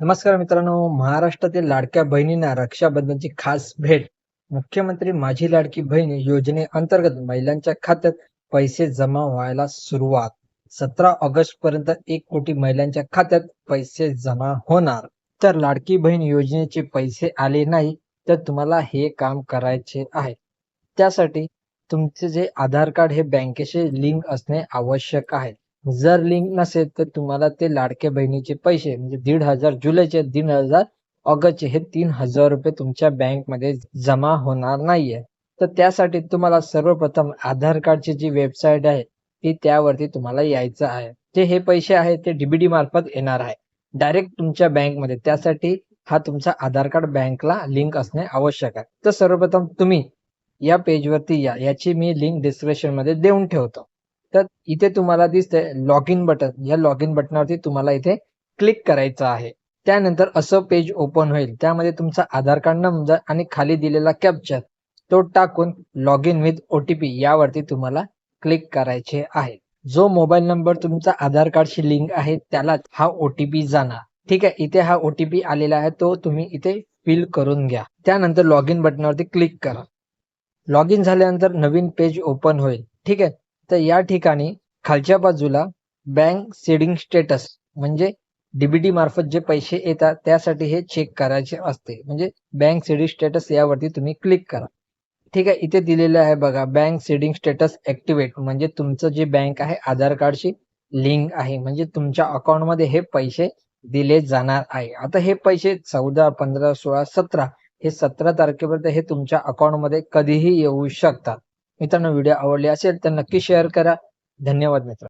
नमस्कार मित्रांनो महाराष्ट्रातील लाडक्या बहिणींना रक्षाबंधनची खास भेट. मुख्यमंत्री माझी लाडकी बहीण योजनेअंतर्गत महिलांच्या खात्यात पैसे जमा व्हायला सुरुवात. सतरा ऑगस्ट पर्यंत एक कोटी महिलांच्या खात्यात पैसे जमा होणार. तर लाडकी बहीण योजनेचे पैसे आले नाही तर तुम्हाला हे काम करायचे आहे. त्यासाठी तुमचे जे आधार कार्ड हे बँकेशी लिंक असणे आवश्यक आहे. जर लिंक नसेल तर तुम्हाला ते लाडक्या बहिणीचे पैसे म्हणजे दीड हजार जुलैचे दीड हजार ऑगस्टचे हे तीन हजार रुपये तुमच्या बँकमध्ये जमा होणार नाहीये. तर त्यासाठी तुम्हाला सर्वप्रथम आधार कार्डची जी वेबसाईट आहे ती त्यावरती तुम्हाला यायचं आहे. ते हे पैसे आहे ते डीबीडी मार्फत येणार आहे. डायरेक्ट तुमच्या बँकमध्ये त्यासाठी हा तुमचा आधार कार्ड बँकला लिंक असणे आवश्यक आहे. तर सर्वप्रथम तुम्ही या पेजवरती या. याची मी लिंक डिस्क्रिप्शनमध्ये देऊन ठेवतो. तर इथे तुम्हाला दिसतंय लॉग इन बटन या लॉग इन बटनावरती तुम्हाला इथे क्लिक करायचं आहे. त्यानंतर असं पेज ओपन होईल. त्यामध्ये तुमचा आधार कार्ड नंबर आणि खाली दिलेला कॅप्चर तो टाकून लॉग इन विथ ओटीपी यावरती तुम्हाला क्लिक करायचे आहे. जो मोबाईल नंबर तुमचा आधार कार्डशी लिंक आहे त्याला हा ओटीपी जाणार. ठीक आहे? इथे हा ओटीपी आलेला आहे तो तुम्ही इथे फिल करून घ्या. त्यानंतर लॉग इन बटनावरती क्लिक करा. लॉग इन झाल्यानंतर नवीन पेज ओपन होईल. ठीक आहे? तर या ठिकाणी खालच्या बाजूला बँक सेडिंग स्टेटस म्हणजे डीबीटी मार्फत जे पैसे येतात त्यासाठी हे चेक करायचे असते. म्हणजे बँक सेडिंग स्टेटस यावरती तुम्ही क्लिक करा. ठीक आहे इथे दिलेलं आहे बघा बँक सेडिंग स्टेटस ऍक्टिव्हेट म्हणजे तुमचं जे बँक आहे आधार कार्डशी लिंक आहे. म्हणजे तुमच्या अकाउंटमध्ये हे पैसे दिले जाणार आहे. आता हे पैसे चौदा पंधरा सोळा सतरा हे सतरा तारखेपर्यंत हे तुमच्या अकाउंटमध्ये कधीही येऊ शकतात. मित्रांनो व्हिडिओ आवडले असेल तर नक्की शेअर करा. धन्यवाद मित्र